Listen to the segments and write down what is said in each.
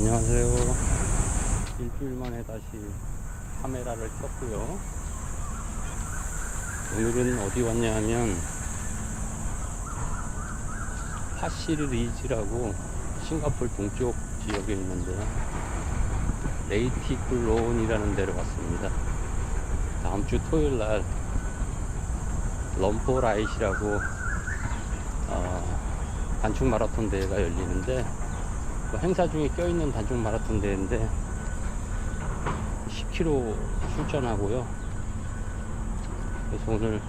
안녕하세요. 일주일 만에 다시 카메라를 켰고요. 오늘은 어디 왔냐 하면 파시르리즈라고 싱가폴 동쪽 지역에 있는데요. 레이티클론이라는 데로 왔습니다. 다음 주 토요일 날 럼포라이시라고 어, 단축 마라톤 대회가 열리는데 그 행사 중에 껴있는 단축 마라톤 대회인데 10km 출전하고요. 그래서 오늘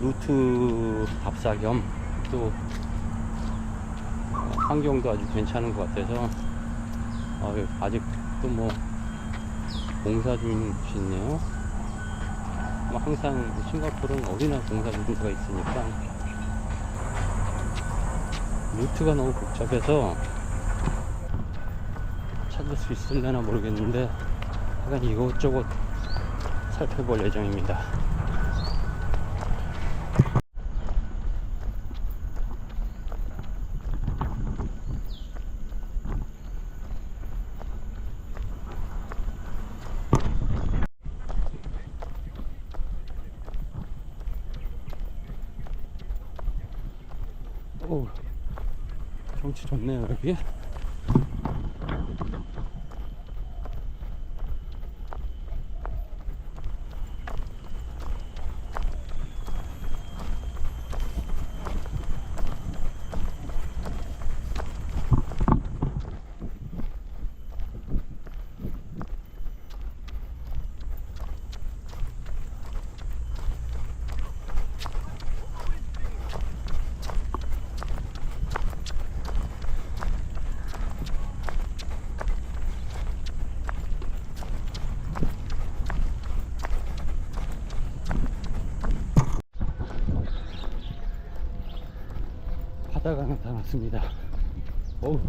루트 답사 겸 또 환경도 아주 괜찮은 것 같아서 어, 아직도 뭐 공사 중이시네요. 뭐 항상 싱가포르는 어디나 공사 중도가 있으니까 루트가 너무 복잡해서 찾을 수 있을려나 모르겠는데 약간 이것저것 살펴볼 예정입니다. 오, 경치 좋네요 여기. 나타났습니다. 어우.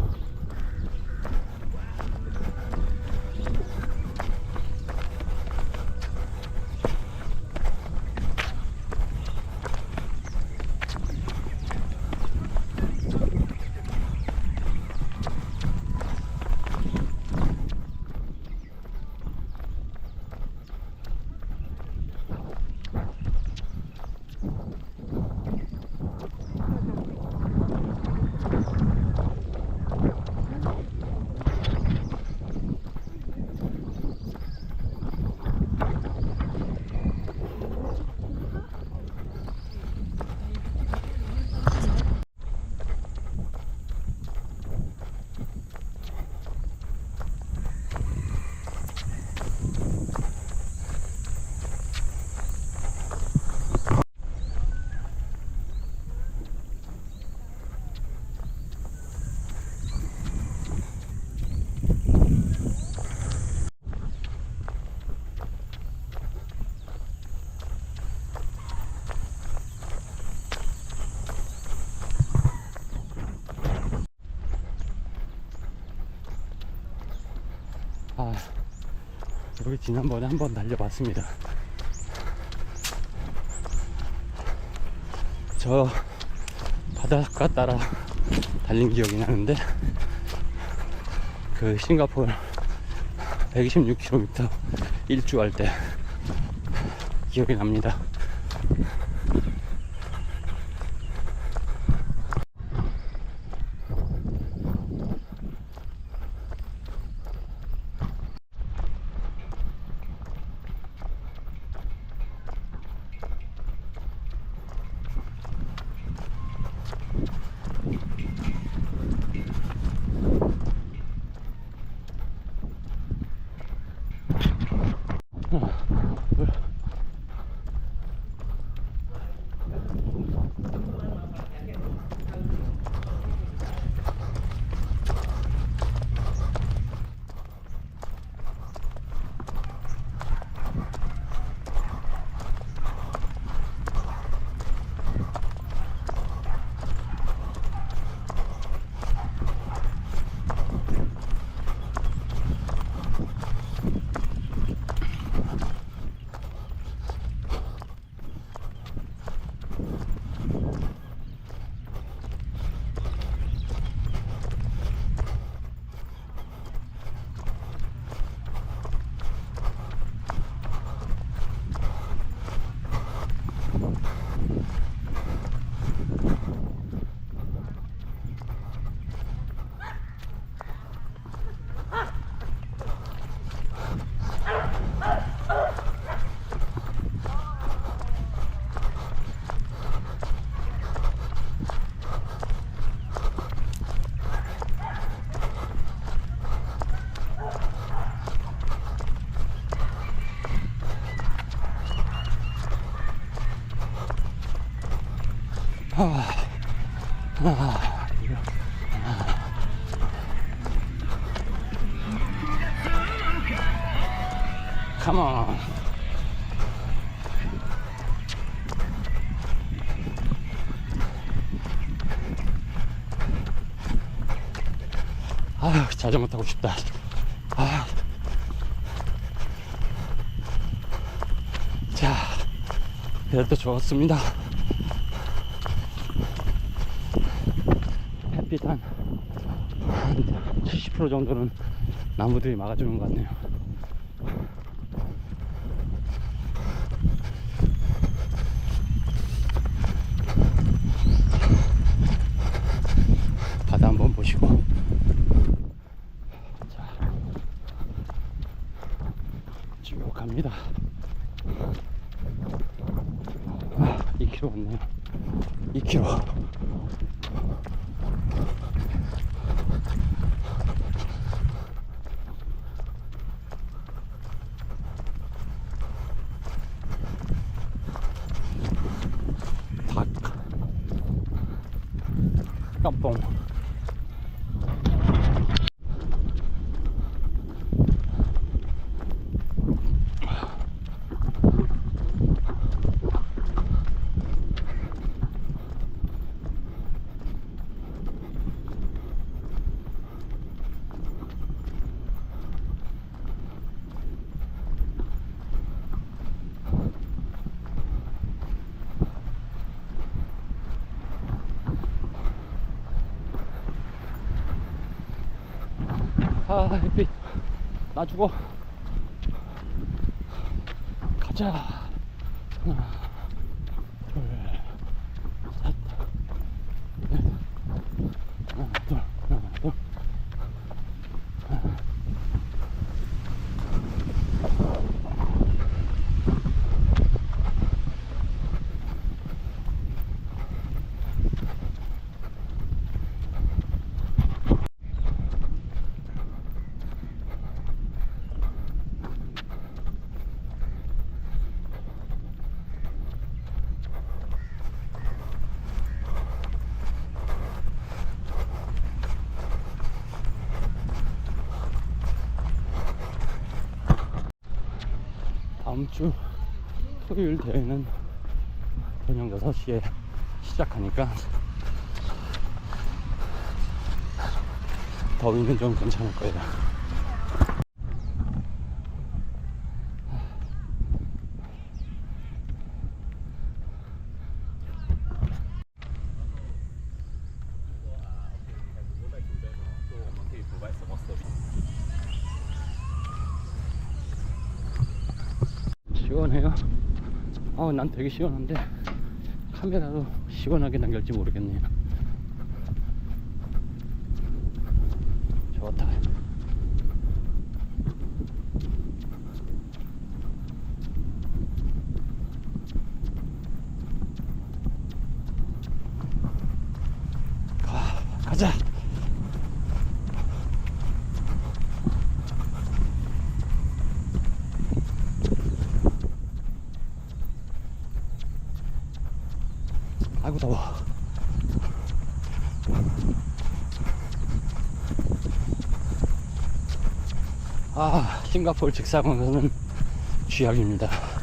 여기 지난번에 한번 달려봤습니다. 저 바닷가 따라 달린 기억이 나는데 그 싱가포르 126km 일주할 때 기억이 납니다. 아, 자전거 타고 싶다. 아. 자, 그래도 좋았습니다. 햇빛 한, 한70% 정도는 나무들이 막아주는 것 같네요. 바다 한번 보시고. 자, 쭉 갑니다. 아, 2km 왔네요. 2km. 닭. 깜뽕. 아, 햇빛. 나 죽어. 가자. 하나, 둘, 셋, 넷. 하나, 둘, 하나, 둘. 다음 주 토요일 대회는 저녁 6시에 시작하니까 더위는 좀 괜찮을 거예요. 시원해요. 아, 난 되게 시원한데 카메라로 시원하게 남길지 모르겠네요. 좋다. 가, 가자. 아이고 더워 아 싱가포르 직사광선은 쥐약입니다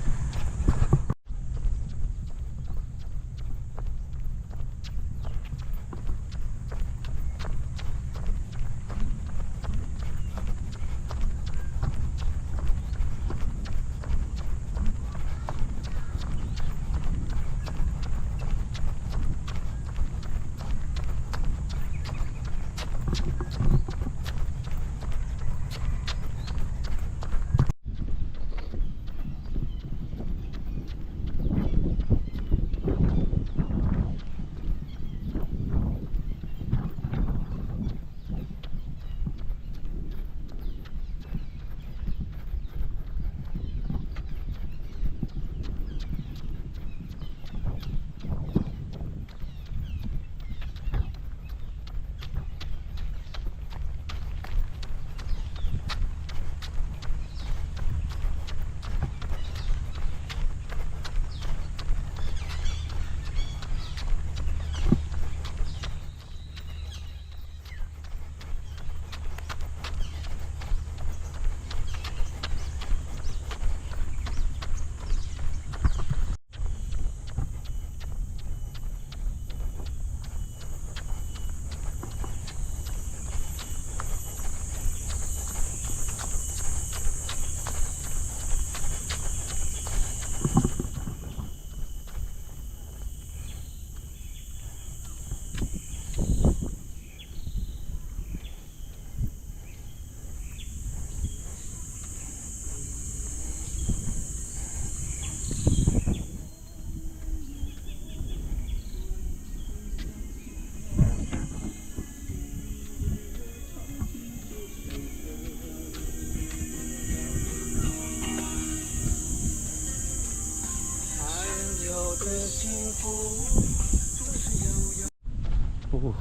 오.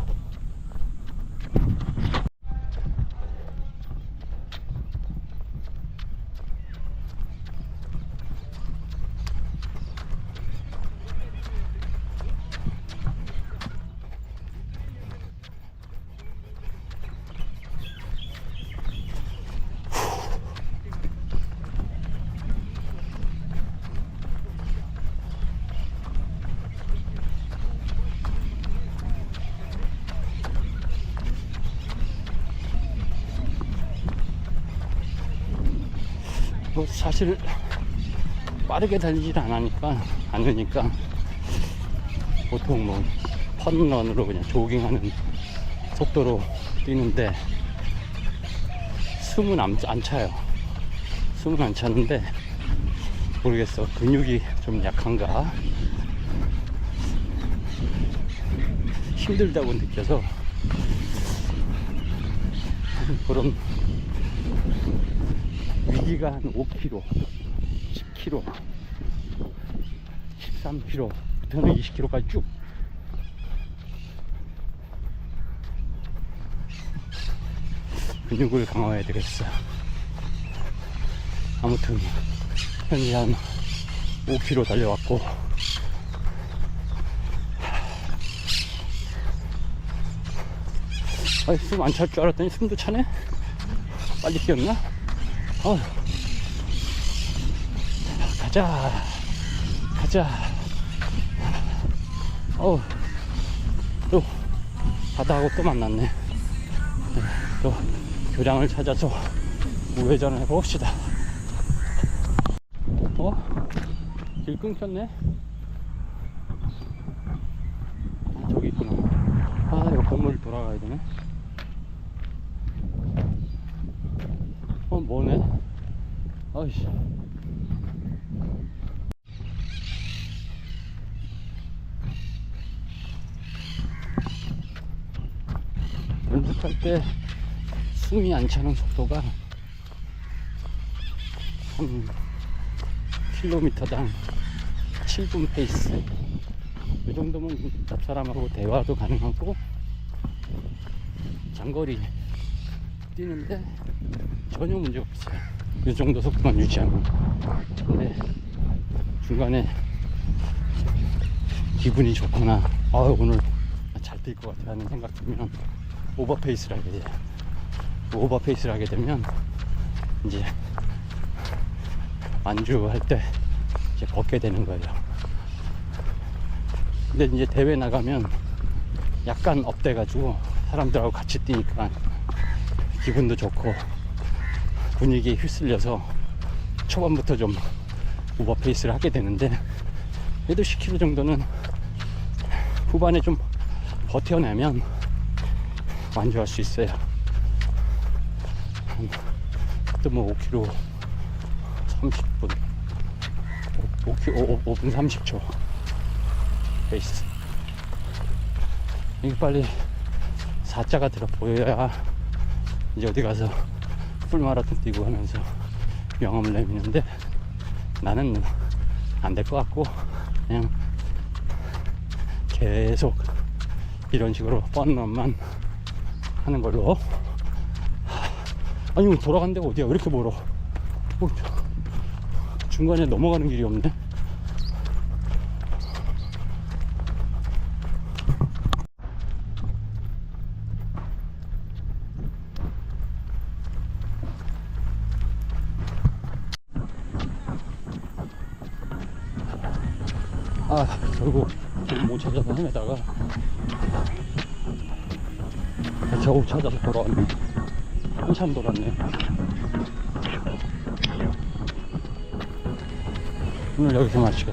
뭐 사실 빠르게 달리질 않으니까 않으니까 보통 뭐 펀런으로 그냥 조깅하는 속도로 뛰는데 숨은 안, 안 차요. 숨은 안 차는데 모르겠어. 근육이 좀 약한가? 힘들다고 느껴서 그런 위기가 한 5km, 10km, 13km부터는 20km까지 쭉. 근육을 강화해야 되겠어. 아무튼 현재 한 5km 달려왔고 아이 숨안 찰 줄 알았더니 숨도 차네? 빨리 뛰었나? 어. 가자. 가자. 어. 또 바다하고 또 만났네. 네, 또 교량을 찾아서 우회전을 해봅시다. 어? 길 끊겼네? 아, 저기 있구나. 아, 이거 건물 돌아가야 되네. 뭐네? 아이씨. 연습할 때 숨이 안 차는 속도가 한 킬로미터당 7분 페이스. 이 정도면 옆 사람하고 대화도 가능하고 장거리 뛰는데 전혀 문제 없어요. 이 정도 속도만 유지하면. 근데 중간에 기분이 좋거나, 아 오늘 잘 뛸 것 같아 하는 생각 들면 오버페이스를 하게 돼요. 오버페이스를 하게 되면 이제 안주할 때 이제 걷게 되는 거예요. 근데 이제 대회 나가면 약간 업돼가지고 사람들하고 같이 뛰니까 기분도 좋고 분위기에 휩쓸려서 초반부터 좀 오버페이스를 하게 되는데 그래도 10km 정도는 후반에 좀 버텨내면 완주할 수 있어요. 또 뭐 5km 30분 5, 5, 5분 30초 페이스 이게 빨리 4자가 들어 보여야 이제 어디 가서 풀마라톤 뛰고 하면서 명함을 내미는데 나는 안 될 것 같고 그냥 계속 이런 식으로 뻔런만 하는 걸로. 아니 돌아간 데가 어디야? 왜 이렇게 멀어? 어, 중간에 넘어가는 길이 없네 아 결국 못 찾아서 헤매다가 겨우 찾아서 돌아왔네. 한참 돌았네. 오늘 여기서 감사합니다